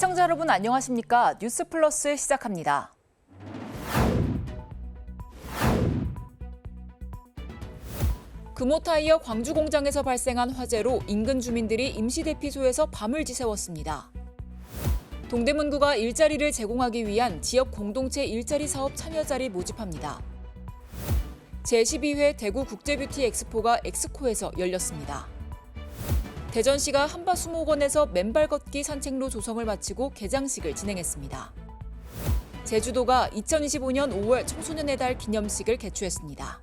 시청자 여러분 안녕하십니까? 뉴스 플러스 시작합니다. 금호타이어 광주 공장에서 발생한 화재로 인근 주민들이 임시 대피소에서 밤을 지새웠습니다. 동대문구가 일자리를 제공하기 위한 지역 공동체 일자리 사업 참여자를 모집합니다. 제12회 대구 국제뷰티 엑스포가 엑스코에서 열렸습니다. 대전시가 한바수목원에서 맨발 걷기 산책로 조성을 마치고 개장식을 진행했습니다. 제주도가 2025년 5월 청소년의 달 기념식을 개최했습니다.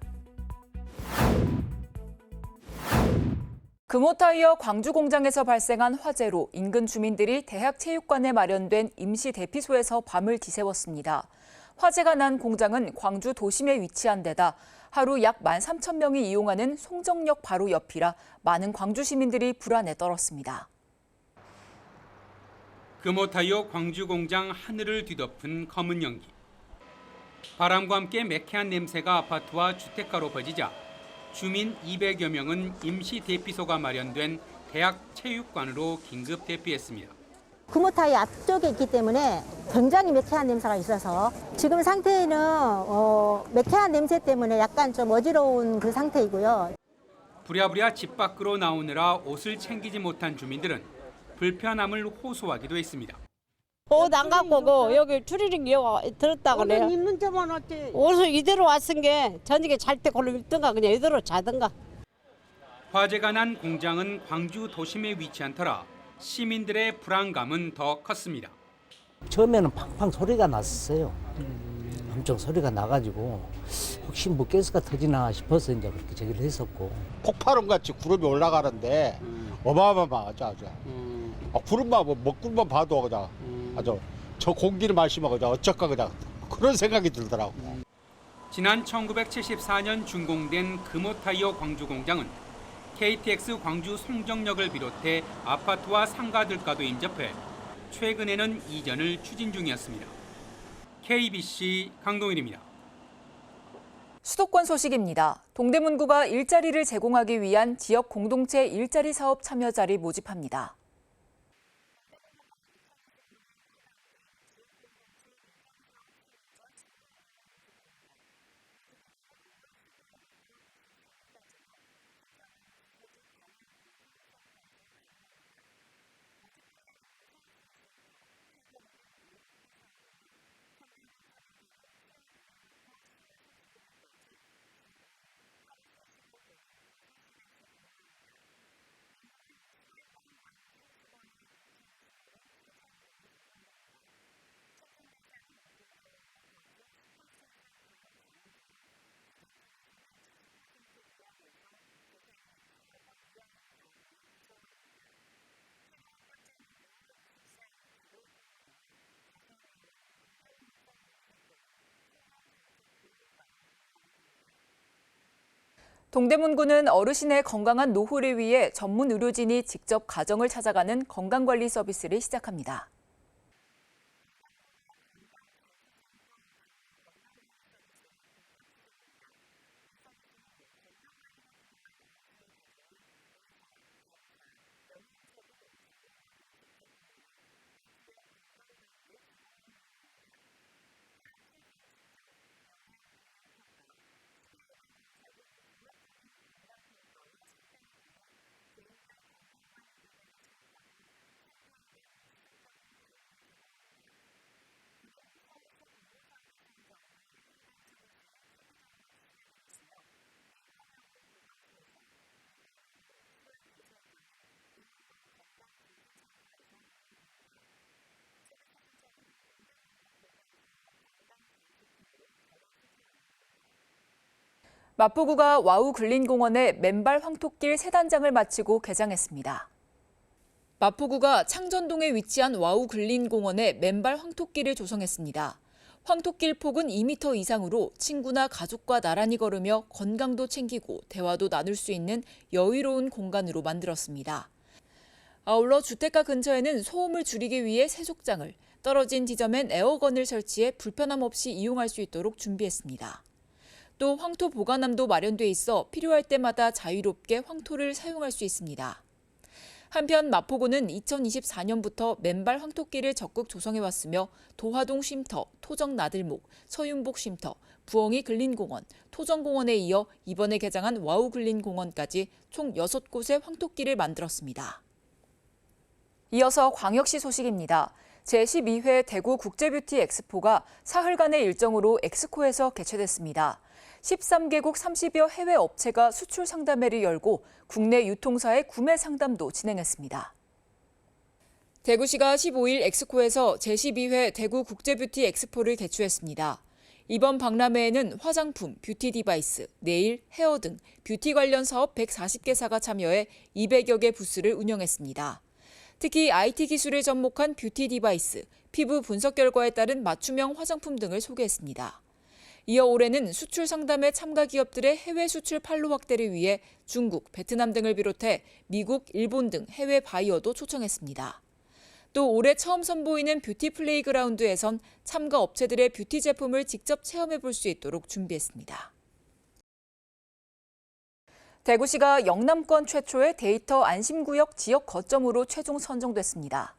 금호타이어 광주 공장에서 발생한 화재로 인근 주민들이 대학 체육관에 마련된 임시 대피소에서 밤을 지새웠습니다. 화재가 난 공장은 광주 도심에 위치한 데다 하루 약 13,000명이 이용하는 송정역 바로 옆이라 많은 광주 시민들이 불안에 떨었습니다. 금호타이어 광주 공장 하늘을 뒤덮은 검은 연기. 바람과 함께 매캐한 냄새가 아파트와 주택가로 퍼지자 주민 200여 명은 임시 대피소가 마련된 대학 체육관으로 긴급 대피했습니다. 금호타이 앞쪽에 있기 때문에 굉장히 매캐한 냄새가 있어서 지금 상태는 어, 매캐한 냄새 때문에 약간 좀 어지러운 그 상태이고요. 부랴부랴 집 밖으로 나오느라 옷을 챙기지 못한 주민들은 불편함을 호소하기도 했습니다. 옷 안 갖고 오고 여기 추리링 들었다 그래요. 입는 자만 왔지. 옷을 이대로 왔은 게 저녁에 잘 때 걸로 입든가 그냥 이대로 자든가. 화재가 난 공장은 광주 도심에 위치한 터라 시민들의 불안감은 더 컸습니다. 처음에는 팡팡 소리가 났었어요. 엄청 소리가 나가지고 혹시 뭐 가스가 터지나 싶어서 이제 그렇게 저기를 했었고. 폭발음 같이 구름이 올라가는데 어마어마하죠 아주. 아, 구름만 뭐 먹구름만 봐도 그냥 아주 저 공기를 마시면 그냥 어쩔까 그냥 그런 생각이 들더라고 지난 1974년 준공된 금호타이어 광주 공장은 KTX 광주 송정역을 비롯해 아파트와 상가들과도 인접해 최근에는 이전을 추진 중이었습니다. KBC 강동일입니다. 수도권 소식입니다. 동대문구가 일자리를 제공하기 위한 지역 공동체 일자리 사업 참여자를 모집합니다. 동대문구는 어르신의 건강한 노후를 위해 전문 의료진이 직접 가정을 찾아가는 건강관리 서비스를 시작합니다. 마포구가 와우 근린공원의 맨발 황토길 세 단장을 마치고 개장했습니다. 마포구가 창전동에 위치한 와우 근린공원에 맨발 황토길을 조성했습니다. 황토길 폭은 2m 이상으로 친구나 가족과 나란히 걸으며 건강도 챙기고 대화도 나눌 수 있는 여유로운 공간으로 만들었습니다. 아울러 주택가 근처에는 소음을 줄이기 위해 세족장을, 떨어진 지점엔 에어건을 설치해 불편함 없이 이용할 수 있도록 준비했습니다. 또 황토 보관함도 마련돼 있어 필요할 때마다 자유롭게 황토를 사용할 수 있습니다. 한편 마포구는 2024년부터 맨발 황토길을 적극 조성해 왔으며 도화동 쉼터, 토정 나들목, 서윤복 쉼터, 부엉이 근린공원, 토정공원에 이어 이번에 개장한 와우 근린공원까지 총 6곳의 황토길을 만들었습니다. 이어서 광역시 소식입니다. 제12회 대구 국제뷰티 엑스포가 사흘간의 일정으로 엑스코에서 개최됐습니다. 13개국 30여 해외 업체가 수출 상담회를 열고 국내 유통사의 구매 상담도 진행했습니다. 대구시가 15일 엑스코에서 제12회 대구 국제뷰티 엑스포를 개최했습니다. 이번 박람회에는 화장품, 뷰티 디바이스, 네일, 헤어 등 뷰티 관련 사업 140개사가 참여해 200여 개 부스를 운영했습니다. 특히 IT 기술에 접목한 뷰티 디바이스, 피부 분석 결과에 따른 맞춤형 화장품 등을 소개했습니다. 이어 올해는 수출 상담회 참가 기업들의 해외 수출 판로 확대를 위해 중국, 베트남 등을 비롯해 미국, 일본 등 해외 바이어도 초청했습니다. 또 올해 처음 선보이는 뷰티 플레이그라운드에선 참가 업체들의 뷰티 제품을 직접 체험해 볼 수 있도록 준비했습니다. 대구시가 영남권 최초의 데이터 안심구역 지역 거점으로 최종 선정됐습니다.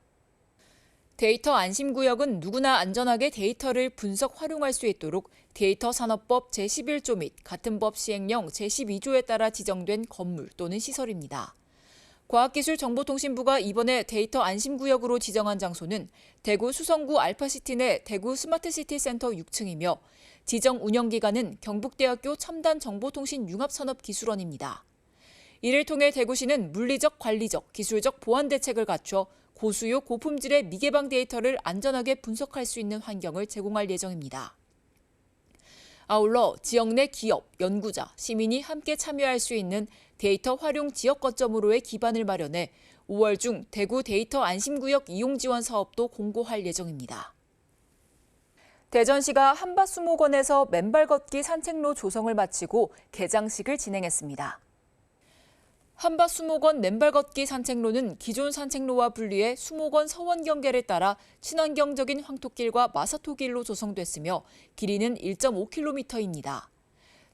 데이터 안심구역은 누구나 안전하게 데이터를 분석 활용할 수 있도록 데이터 산업법 제11조 및 같은 법 시행령 제12조에 따라 지정된 건물 또는 시설입니다. 과학기술정보통신부가 이번에 데이터 안심구역으로 지정한 장소는 대구 수성구 알파시티 내 대구 스마트시티 센터 6층이며 지정 운영기관은 경북대학교 첨단정보통신융합산업기술원입니다. 이를 통해 대구시는 물리적, 관리적, 기술적 보안 대책을 갖춰 고수요 고품질의 미개방 데이터를 안전하게 분석할 수 있는 환경을 제공할 예정입니다. 아울러 지역 내 기업, 연구자, 시민이 함께 참여할 수 있는 데이터 활용 지역 거점으로의 기반을 마련해 5월 중 대구 데이터 안심구역 이용 지원 사업도 공고할 예정입니다. 대전시가 한밭수목원에서 맨발 걷기 산책로 조성을 마치고 개장식을 진행했습니다. 한밭 수목원 맨발 걷기 산책로는 기존 산책로와 분리해 수목원 서원 경계를 따라 친환경적인 황토길과 마사토길로 조성됐으며 길이는 1.5km입니다.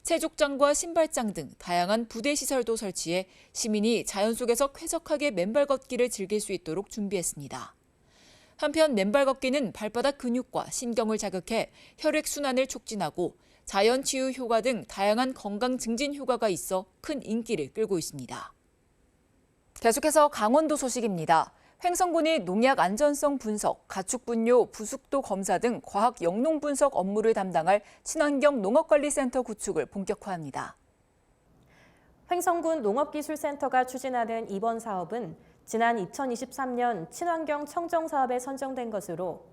체족장과 신발장 등 다양한 부대 시설도 설치해 시민이 자연 속에서 쾌적하게 맨발 걷기를 즐길 수 있도록 준비했습니다. 한편 맨발 걷기는 발바닥 근육과 신경을 자극해 혈액 순환을 촉진하고 자연 치유 효과 등 다양한 건강 증진 효과가 있어 큰 인기를 끌고 있습니다. 계속해서 강원도 소식입니다. 횡성군이 농약 안전성 분석, 가축 분뇨, 부숙도 검사 등 과학 영농 분석 업무를 담당할 친환경 농업관리센터 구축을 본격화합니다. 횡성군 농업기술센터가 추진하는 이번 사업은 지난 2023년 친환경 청정 사업에 선정된 것으로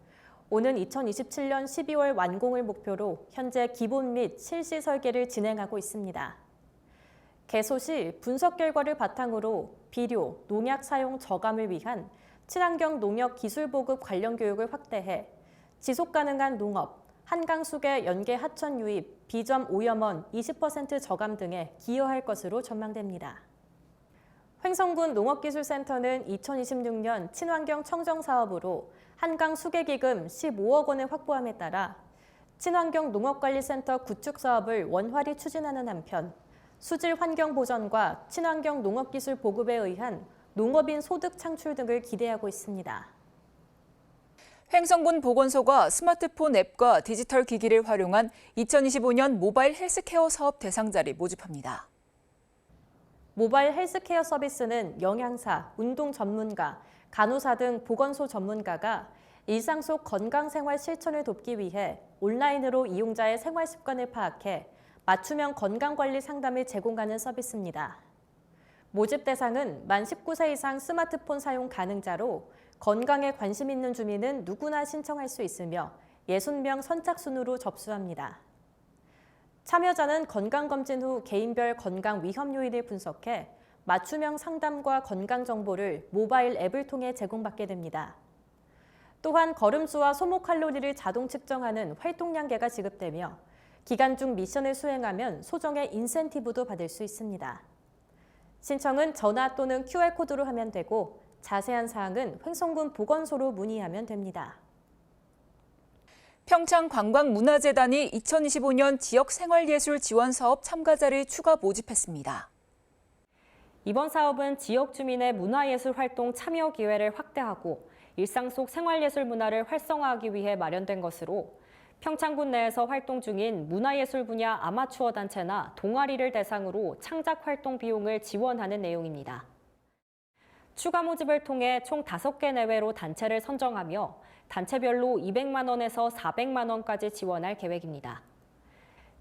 오는 2027년 12월 완공을 목표로 현재 기본 및 실시 설계를 진행하고 있습니다. 개소 시 분석 결과를 바탕으로 비료, 농약 사용 저감을 위한 친환경 농약 기술 보급 관련 교육을 확대해 지속 가능한 농업, 한강 수계 연계 하천 유입, 비점 오염원 20% 저감 등에 기여할 것으로 전망됩니다. 횡성군 농업기술센터는 2026년 친환경 청정 사업으로 한강 수계기금 15억 원을 확보함에 따라 친환경 농업관리센터 구축 사업을 원활히 추진하는 한편 수질 환경 보전과 친환경 농업기술 보급에 의한 농업인 소득 창출 등을 기대하고 있습니다. 횡성군 보건소가 스마트폰 앱과 디지털 기기를 활용한 2025년 모바일 헬스케어 사업 대상자를 모집합니다. 모바일 헬스케어 서비스는 영양사, 운동 전문가, 간호사 등 보건소 전문가가 일상 속 건강 생활 실천을 돕기 위해 온라인으로 이용자의 생활 습관을 파악해 맞춤형 건강관리 상담을 제공하는 서비스입니다. 모집 대상은 만 19세 이상 스마트폰 사용 가능자로 건강에 관심 있는 주민은 누구나 신청할 수 있으며 60명 선착순으로 접수합니다. 참여자는 건강검진 후 개인별 건강 위험 요인을 분석해 맞춤형 상담과 건강 정보를 모바일 앱을 통해 제공받게 됩니다. 또한 걸음수와 소모 칼로리를 자동 측정하는 활동량계가 지급되며 기간 중 미션을 수행하면 소정의 인센티브도 받을 수 있습니다. 신청은 전화 또는 QR코드로 하면 되고 자세한 사항은 횡성군 보건소로 문의하면 됩니다. 평창관광문화재단이 2025년 지역 생활예술 지원 사업 참가자를 추가 모집했습니다. 이번 사업은 지역 주민의 문화예술 활동 참여 기회를 확대하고 일상 속 생활예술 문화를 활성화하기 위해 마련된 것으로 평창군 내에서 활동 중인 문화예술 분야 아마추어 단체나 동아리를 대상으로 창작 활동 비용을 지원하는 내용입니다. 추가 모집을 통해 총 5개 내외로 단체를 선정하며 단체별로 200만 원에서 400만 원까지 지원할 계획입니다.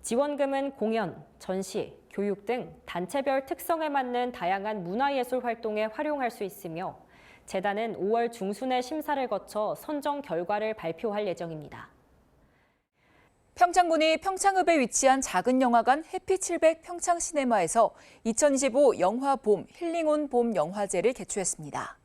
지원금은 공연, 전시, 교육 등 단체별 특성에 맞는 다양한 문화예술 활동에 활용할 수 있으며 재단은 5월 중순에 심사를 거쳐 선정 결과를 발표할 예정입니다. 평창군이 평창읍에 위치한 작은 영화관 해피700 평창시네마에서 2025 영화 봄 힐링온 봄 영화제를 개최했습니다.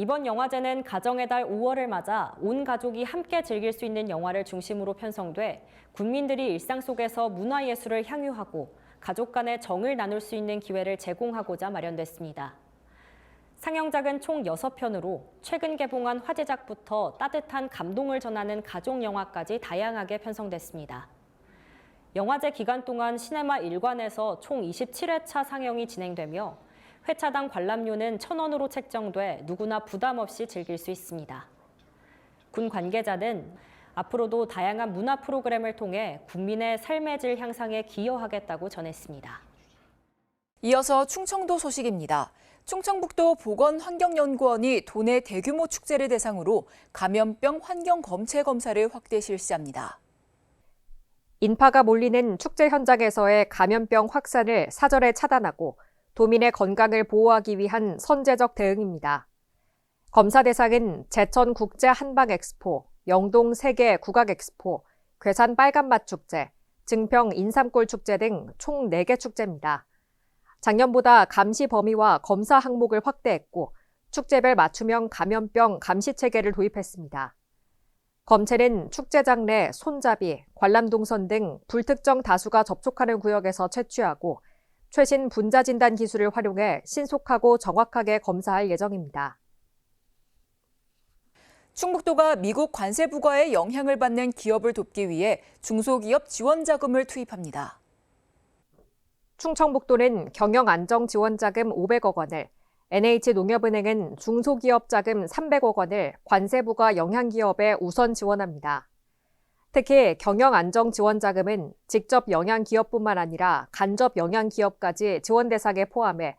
이번 영화제는 가정의 달 5월을 맞아 온 가족이 함께 즐길 수 있는 영화를 중심으로 편성돼 국민들이 일상 속에서 문화예술을 향유하고 가족 간의 정을 나눌 수 있는 기회를 제공하고자 마련됐습니다. 상영작은 총 6편으로 최근 개봉한 화제작부터 따뜻한 감동을 전하는 가족 영화까지 다양하게 편성됐습니다. 영화제 기간 동안 시네마 1관에서 총 27회차 상영이 진행되며 회차당 관람료는 1,000원으로 책정돼 누구나 부담 없이 즐길 수 있습니다. 군 관계자는 앞으로도 다양한 문화 프로그램을 통해 국민의 삶의 질 향상에 기여하겠다고 전했습니다. 이어서 충청도 소식입니다. 충청북도 보건환경연구원이 도내 대규모 축제를 대상으로 감염병 환경 검체 검사를 확대 실시합니다. 인파가 몰리는 축제 현장에서의 감염병 확산을 사전에 차단하고 도민의 건강을 보호하기 위한 선제적 대응입니다. 검사 대상은 제천 국제 한방 엑스포, 영동 세계 국악 엑스포, 괴산 빨간맛 축제, 증평 인삼골 축제 등 총 4개 축제입니다. 작년보다 감시 범위와 검사 항목을 확대했고 축제별 맞춤형 감염병 감시 체계를 도입했습니다. 검체는 축제장 내 손잡이, 관람동선 등 불특정 다수가 접촉하는 구역에서 채취하고 최신 분자 진단 기술을 활용해 신속하고 정확하게 검사할 예정입니다. 충북도가 미국 관세 부과의 영향을 받는 기업을 돕기 위해 중소기업 지원 자금을 투입합니다. 충청북도는 경영 안정 지원 자금 500억 원을, NH농협은행은 중소기업 자금 300억 원을 관세 부과 영향 기업에 우선 지원합니다. 특히 경영 안정 지원 자금은 직접 영향 기업뿐만 아니라 간접 영향 기업까지 지원 대상에 포함해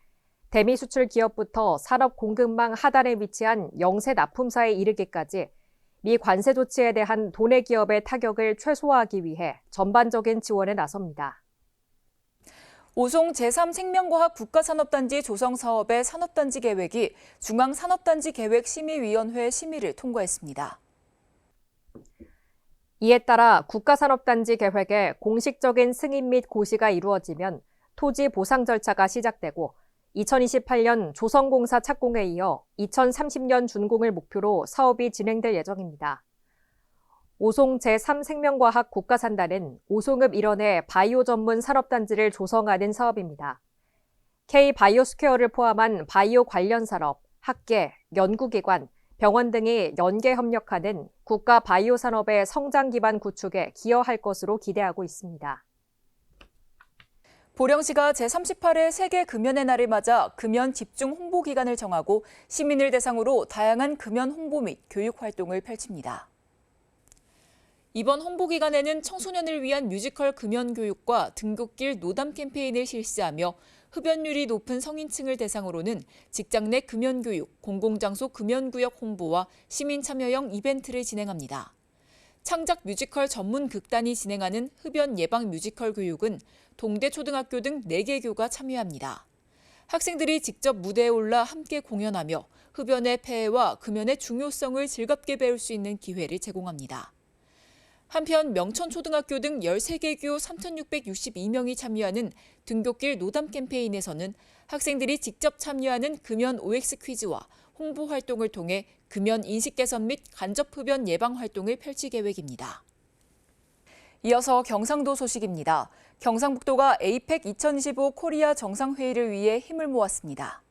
대미 수출 기업부터 산업 공급망 하단에 위치한 영세 납품사에 이르기까지 미 관세 조치에 대한 도내 기업의 타격을 최소화하기 위해 전반적인 지원에 나섭니다. 오송 제3생명과학 국가산업단지 조성 사업의 산업단지 계획이 중앙산업단지 계획 심의위원회 심의를 통과했습니다. 이에 따라 국가산업단지 계획의 공식적인 승인 및 고시가 이루어지면 토지 보상 절차가 시작되고 2028년 조성공사 착공에 이어 2030년 준공을 목표로 사업이 진행될 예정입니다. 오송 제3생명과학 국가산단은 오송읍 일원의 바이오 전문 산업단지를 조성하는 사업입니다. K-바이오스퀘어를 포함한 바이오 관련 산업, 학계, 연구기관, 병원 등이 연계 협력하는 국가 바이오 산업의 성장 기반 구축에 기여할 것으로 기대하고 있습니다. 보령시가 제38회 세계 금연의 날을 맞아 금연 집중 홍보 기간을 정하고 시민을 대상으로 다양한 금연 홍보 및 교육 활동을 펼칩니다. 이번 홍보 기간에는 청소년을 위한 뮤지컬 금연 교육과 등굣길 노담 캠페인을 실시하며 흡연율이 높은 성인층을 대상으로는 직장 내 금연 교육, 공공장소 금연 구역 홍보와 시민 참여형 이벤트를 진행합니다. 창작 뮤지컬 전문 극단이 진행하는 흡연 예방 뮤지컬 교육은 동대 초등학교 등 4개 교가 참여합니다. 학생들이 직접 무대에 올라 함께 공연하며 흡연의 폐해와 금연의 중요성을 즐겁게 배울 수 있는 기회를 제공합니다. 한편 명천초등학교 등 13개 교 3,662명이 참여하는 등굣길 노담 캠페인에서는 학생들이 직접 참여하는 금연 OX 퀴즈와 홍보 활동을 통해 금연 인식 개선 및 간접 흡연 예방 활동을 펼칠 계획입니다. 이어서 경상도 소식입니다. 경상북도가 에이펙 2025 코리아 정상회의를 위해 힘을 모았습니다.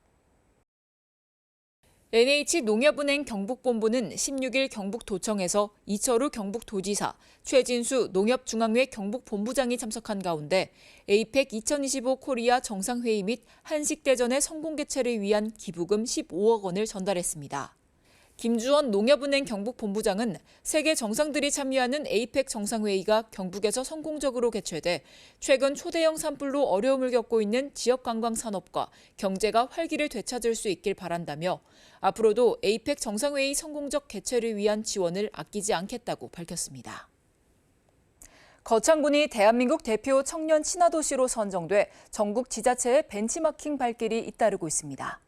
NH 농협은행 경북본부는 16일 경북도청에서 이철우 경북도지사, 최진수 농협중앙회 경북본부장이 참석한 가운데 에이펙 2025 코리아 정상회의 및 한식대전의 성공 개최를 위한 기부금 15억 원을 전달했습니다. 김주원 농협은행 경북본부장은 세계 정상들이 참여하는 에이펙 정상회의가 경북에서 성공적으로 개최돼 최근 초대형 산불로 어려움을 겪고 있는 지역 관광 산업과 경제가 활기를 되찾을 수 있길 바란다며 앞으로도 에이펙 정상회의 성공적 개최를 위한 지원을 아끼지 않겠다고 밝혔습니다. 거창군이 대한민국 대표 청년 친화도시로 선정돼 전국 지자체의 벤치마킹 발길이 잇따르고 있습니다.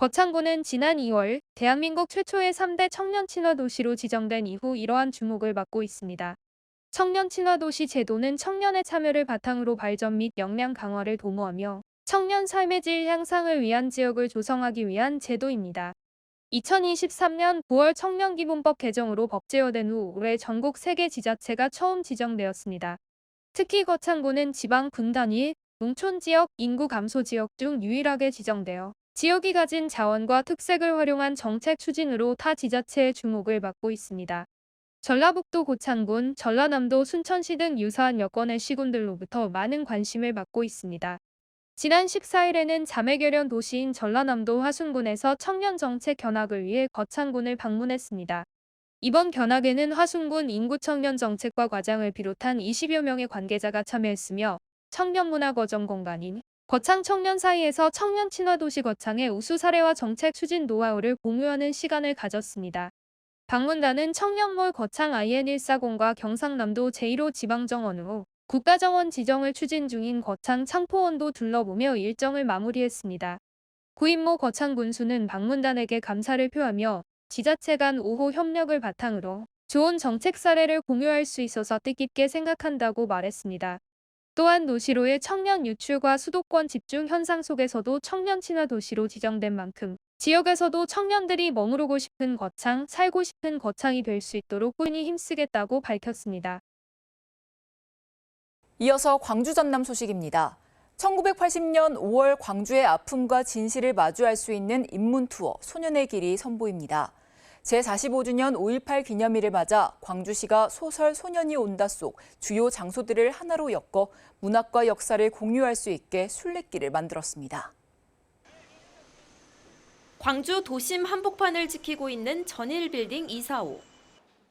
거창군은 지난 2월 대한민국 최초의 3대 청년 친화 도시로 지정된 이후 이러한 주목을 받고 있습니다. 청년 친화 도시 제도는 청년의 참여를 바탕으로 발전 및 역량 강화를 도모하며 청년 삶의 질 향상을 위한 지역을 조성하기 위한 제도입니다. 2023년 9월 청년기본법 개정으로 법제화된 후 올해 전국 3개 지자체가 처음 지정되었습니다. 특히 거창군은 지방 군 단위, 농촌 지역, 인구 감소 지역 중 유일하게 지정되어 지역이 가진 자원과 특색을 활용한 정책 추진으로 타 지자체의 주목을 받고 있습니다. 전라북도 고창군, 전라남도 순천시 등 유사한 여건의 시군들로부터 많은 관심을 받고 있습니다. 지난 14일에는 자매결연 도시인 전라남도 화순군에서 청년 정책 견학을 위해 거창군을 방문했습니다. 이번 견학에는 화순군 인구 청년 정책과 과장을 비롯한 20여 명의 관계자가 참여했으며 청년 문화 거점 공간인 거창 청년 사이에서 청년 친화 도시 거창의 우수 사례와 정책 추진 노하우를 공유하는 시간을 가졌습니다. 방문단은 청년몰 거창 IN140과 경상남도 제1호 지방정원으로 국가정원 지정을 추진 중인 거창 창포원도 둘러보며 일정을 마무리했습니다. 구인모 거창 군수는 방문단에게 감사를 표하며 지자체 간 우호 협력을 바탕으로 좋은 정책 사례를 공유할 수 있어서 뜻깊게 생각한다고 말했습니다. 또한 노시로의 청년 유출과 수도권 집중 현상 속에서도 청년 친화 도시로 지정된 만큼 지역에서도 청년들이 머무르고 싶은 거창, 살고 싶은 거창이 될 수 있도록 꾸준히 힘쓰겠다고 밝혔습니다. 이어서 광주 전남 소식입니다. 1980년 5월 광주의 아픔과 진실을 마주할 수 있는 인문 투어 소년의 길이 선보입니다. 제45주년 5.18 기념일을 맞아 광주시가 소설 소년이 온다 속 주요 장소들을 하나로 엮어 문학과 역사를 공유할 수 있게 순례길을 만들었습니다. 광주 도심 한복판을 지키고 있는 전일빌딩 245.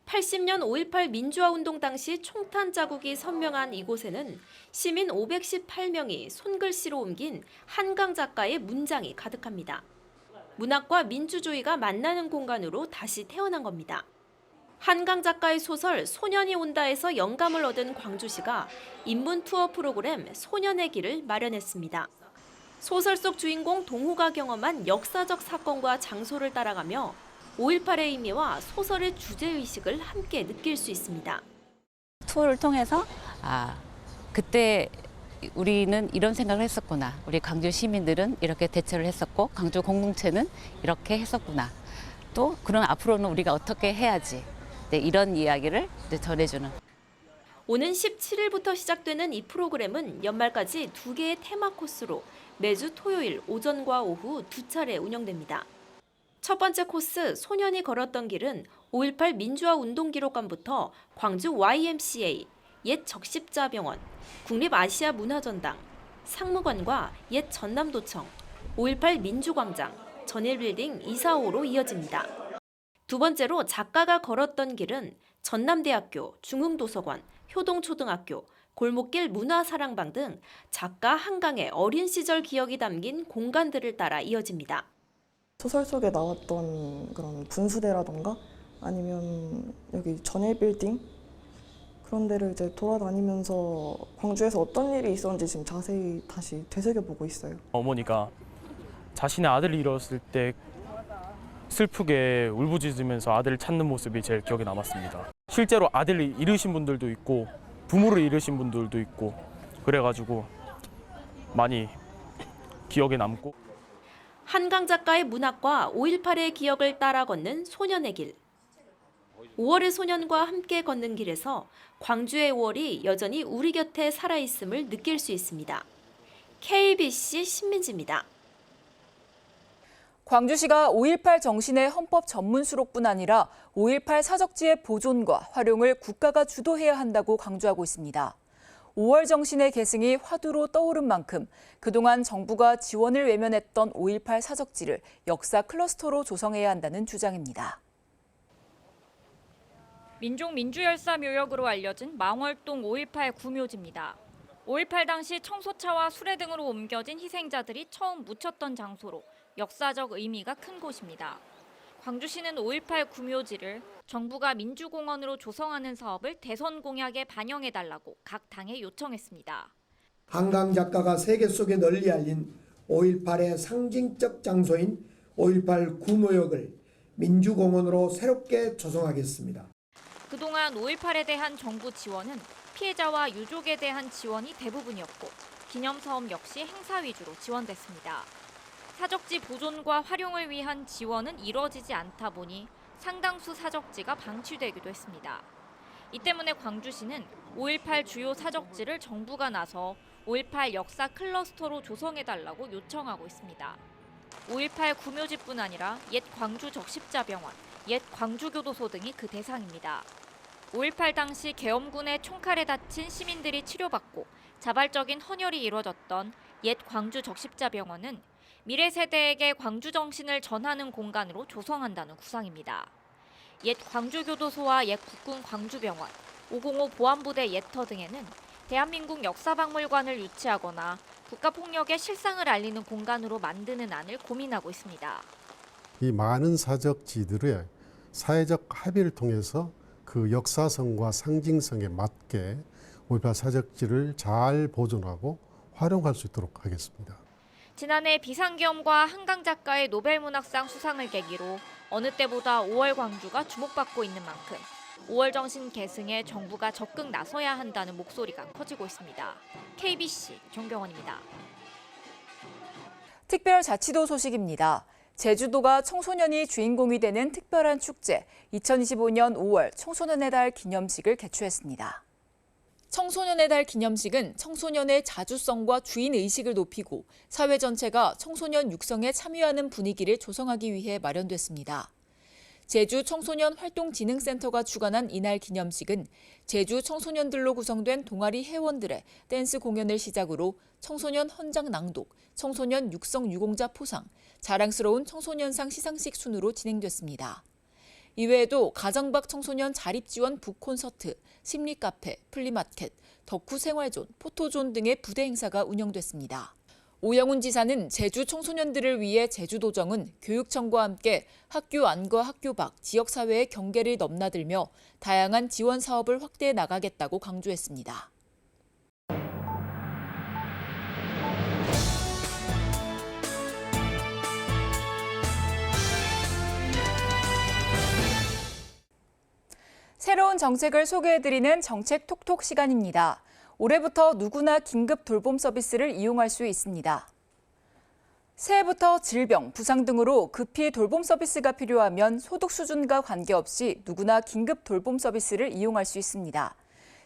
80년 5.18 민주화 운동 당시 총탄 자국이 선명한 이곳에는 시민 518명이 손글씨로 옮긴 한강 작가의 문장이 가득합니다. 문학과 민주주의가 만나는 공간으로 다시 태어난 겁니다. 한강 작가의 소설 소년이 온다에서 영감을 얻은 광주시가 인문 투어 프로그램 소년의 길을 마련했습니다. 소설 속 주인공 동호가 경험한 역사적 사건과 장소를 따라가며 5.18의 의미와 소설의 주제의식을 함께 느낄 수 있습니다. 투어를 통해서 아 그때 우리는 이런 생각을 했었구나. 우리 광주 시민들은 이렇게 대처를 했었고 광주 공동체는 이렇게 했었구나. 또 그럼 앞으로는 우리가 어떻게 해야지. 네, 이런 이야기를 전해주는. 오는 17일부터 시작되는 이 프로그램은 연말까지 두 개의 테마 코스로 매주 토요일 오전과 오후 두 차례 운영됩니다. 첫 번째 코스 소년이 걸었던 길은 5.18 민주화 운동 기록관부터 광주 YMCA, 옛 적십자병원, 국립아시아문화전당, 상무관과 옛 전남도청, 5.18 민주광장, 전일빌딩 245로 이어집니다. 두 번째로 작가가 걸었던 길은 전남대학교, 중흥도서관, 효동초등학교, 골목길 문화사랑방 등 작가 한강의 어린 시절 기억이 담긴 공간들을 따라 이어집니다. 소설 속에 나왔던 그런 분수대라던가 아니면 여기 전일 빌딩 그런 데를 이제 돌아다니면서 광주에서 어떤 일이 있었는지 지금 자세히 다시 되새겨보고 있어요. 어머니가 자신의 아들을 잃었을 때 슬프게 울부짖으면서 아들을 찾는 모습이 제일 기억에 남았습니다. 실제로 아들을 잃으신 분들도 있고 부모를 잃으신 분들도 있고 그래가지고 많이 기억에 남고 한강 작가의 문학과 5.18의 기억을 따라 걷는 소년의 길. 5월의 소년과 함께 걷는 길에서 광주의 5월이 여전히 우리 곁에 살아있음을 느낄 수 있습니다. KBC 신민지입니다. 광주시가 5.18 정신의 헌법 전문 수록뿐 아니라 5.18 사적지의 보존과 활용을 국가가 주도해야 한다고 강조하고 있습니다. 5월 정신의 계승이 화두로 떠오른 만큼 그동안 정부가 지원을 외면했던 5.18 사적지를 역사 클러스터로 조성해야 한다는 주장입니다. 민족 민주열사 묘역으로 알려진 망월동 5.18 구묘지입니다. 5.18 당시 청소차와 수레 등으로 옮겨진 희생자들이 처음 묻혔던 장소로 역사적 의미가 큰 곳입니다. 광주시는 5.18 구묘지를 정부가 민주공원으로 조성하는 사업을 대선 공약에 반영해달라고 각 당에 요청했습니다. 한강 작가가 세계 속에 널리 알린 5.18의 상징적 장소인 5.18 구묘역을 민주공원으로 새롭게 조성하겠습니다. 그동안 5.18에 대한 정부 지원은 피해자와 유족에 대한 지원이 대부분이었고 기념사업 역시 행사 위주로 지원됐습니다. 사적지 보존과 활용을 위한 지원은 이뤄지지 않다 보니 상당수 사적지가 방치되기도 했습니다. 이 때문에 광주시는 5.18 주요 사적지를 정부가 나서 5.18 역사 클러스터로 조성해달라고 요청하고 있습니다. 5.18 구묘지뿐 아니라 옛 광주 적십자병원, 옛 광주교도소 등이 그 대상입니다. 5.18 당시 계엄군의 총칼에 다친 시민들이 치료받고 자발적인 헌혈이 이루어졌던 옛 광주 적십자병원은 미래 세대에게 광주 정신을 전하는 공간으로 조성한다는 구상입니다. 옛 광주교도소와 옛 국군 광주병원, 505 보안부대 예터 등에는 대한민국 역사박물관을 유치하거나 국가폭력의 실상을 알리는 공간으로 만드는 안을 고민하고 있습니다. 이 많은 사적지들의 사회적 합의를 통해서 그 역사성과 상징성에 맞게 5.18 사적지를 잘 보존하고 활용할 수 있도록 하겠습니다. 지난해 비상계엄과 한강 작가의 노벨문학상 수상을 계기로 어느 때보다 5월 광주가 주목받고 있는 만큼 5월 정신 계승에 정부가 적극 나서야 한다는 목소리가 커지고 있습니다. KBC 정병원입니다. 특별자치도 소식입니다. 제주도가 청소년이 주인공이 되는 특별한 축제 2025년 5월 청소년의 달 기념식을 개최했습니다. 청소년의 달 기념식은 청소년의 자주성과 주인의식을 높이고 사회 전체가 청소년 육성에 참여하는 분위기를 조성하기 위해 마련됐습니다. 제주 청소년 활동진흥센터가 주관한 이날 기념식은 제주 청소년들로 구성된 동아리 회원들의 댄스 공연을 시작으로 청소년 헌장 낭독, 청소년 육성 유공자 포상, 자랑스러운 청소년상 시상식 순으로 진행됐습니다. 이외에도 가정박 청소년 자립지원 북콘서트, 심리카페, 플리마켓, 덕후 생활존, 포토존 등의 부대 행사가 운영됐습니다. 오영훈 지사는 제주 청소년들을 위해 제주도정은 교육청과 함께 학교 안과 학교 밖, 지역사회의 경계를 넘나들며 다양한 지원 사업을 확대해 나가겠다고 강조했습니다. 새로운 정책을 소개해드리는 정책 톡톡 시간입니다. 올해부터 누구나 긴급 돌봄 서비스를 이용할 수 있습니다. 새해부터 질병, 부상 등으로 급히 돌봄 서비스가 필요하면 소득 수준과 관계없이 누구나 긴급 돌봄 서비스를 이용할 수 있습니다.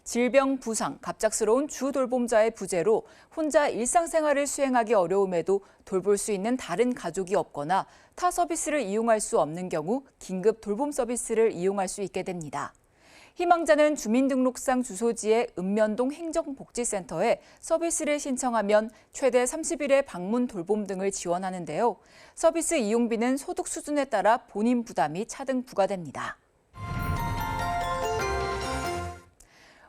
질병, 부상, 갑작스러운 주 돌봄자의 부재로 혼자 일상생활을 수행하기 어려움에도 돌볼 수 있는 다른 가족이 없거나 타 서비스를 이용할 수 없는 경우 긴급 돌봄 서비스를 이용할 수 있게 됩니다. 희망자는 주민등록상 주소지의 읍면동 행정복지센터에 서비스를 신청하면 최대 30일의 방문 돌봄 등을 지원하는데요. 서비스 이용비는 소득 수준에 따라 본인 부담이 차등 부과됩니다.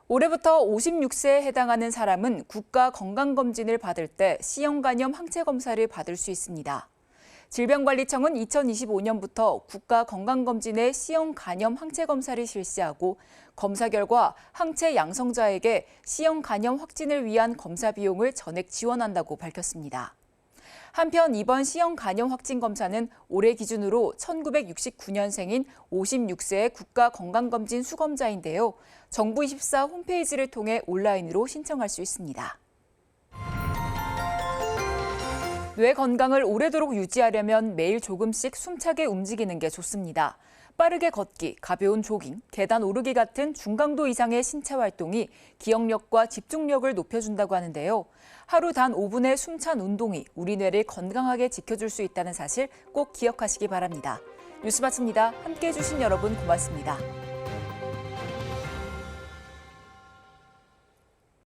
올해부터 56세에 해당하는 사람은 국가 건강검진을 받을 때 C형 간염 항체 검사를 받을 수 있습니다. 질병관리청은 2025년부터 국가건강검진 의 C형 간염 항체 검사를 실시하고 검사 결과 항체 양성자에게 C형 간염 확진을 위한 검사 비용을 전액 지원한다고 밝혔습니다. 한편 이번 C형 간염 확진 검사는 올해 기준으로 1969년생인 56세의 국가건강검진 수검자인데요. 정부24 홈페이지를 통해 온라인으로 신청할 수 있습니다. 뇌 건강을 오래도록 유지하려면 매일 조금씩 숨차게 움직이는 게 좋습니다. 빠르게 걷기, 가벼운 조깅, 계단 오르기 같은 중강도 이상의 신체 활동이 기억력과 집중력을 높여준다고 하는데요. 하루 단 5분의 숨찬 운동이 우리 뇌를 건강하게 지켜줄 수 있다는 사실 꼭 기억하시기 바랍니다. 뉴스 마칩니다. 함께 해 주신 여러분 고맙습니다.